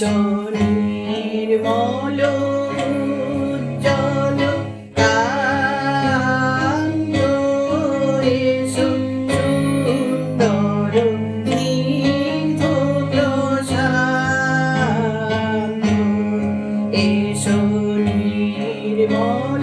এসো নির্মল জল এসো সুন্দর এসো নির্মল